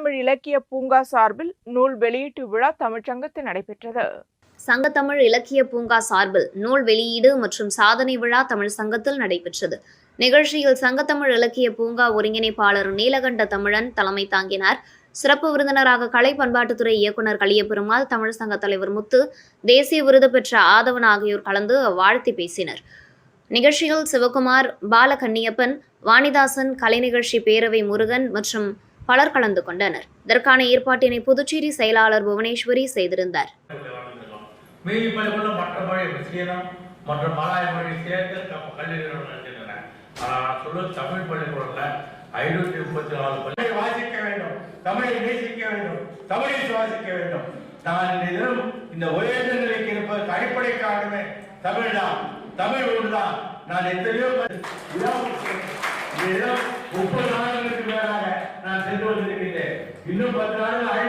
தமிழ் இலக்கிய பூங்கா சார்பில் நூல் வெளியீட்டு விழா தமிழ்ச்சங்கத்தில் நடைபெற்றது. சங்கத்தமிழ் இலக்கிய பூங்கா சார்பில் நூல் வெளியீடு மற்றும் சாதனை விழா தமிழ் சங்கத்தில் நடைபெற்றது. நிகழ்ச்சியில் சங்கத்தமிழ் இலக்கிய பூங்கா ஒருங்கிணைப்பாளர் நீலகண்ட தமிழன் தலைமை தாங்கினார். சிறப்பு விருந்தினராக கலை பண்பாட்டுத்துறை இயக்குனர் களியபெருமாள் தமிழ் சங்க தலைவர் முத்து தேசிய விருது பெற்ற ஆதவன் ஆகியோர் கலந்து வாழ்த்தி பேசினர். நிகழ்ச்சியில் சிவகுமார் பாலகன்னியப்பன் வாணிதாசன் கலை நிகழ்ச்சி பேரவை முருகன் மற்றும் பலர் கலந்து கொண்டனர். இதற்கான ஏற்பாட்டினை புதுச்சேரி செயலாளர் புவனேஸ்வரி செய்திருந்தார். மற்ற மொழி சேர்த்து நம்ம கல்லூரிகள் நடக்கின்றன. ஆனால் நான் தமிழ் பள்ளிக்கூடம்ல ஐநூற்றி முப்பத்தி நாலு பள்ளி வாசிக்க வேண்டும். தமிழை நேசிக்க வேண்டும். தமிழை சுவாசிக்க வேண்டும். நான் இந்த இந்த உயர்ந்த நிலைக்கு இருப்பதற்கு அடிப்படை காரணமே தமிழ் தான் தமிழ் ஒன்றுதான். நான் எத்தனையோ நான் சென்று வந்திருக்கின்றேன் இன்னும் பத்து நாடுகள் அழைப்பு இருக்கின்றன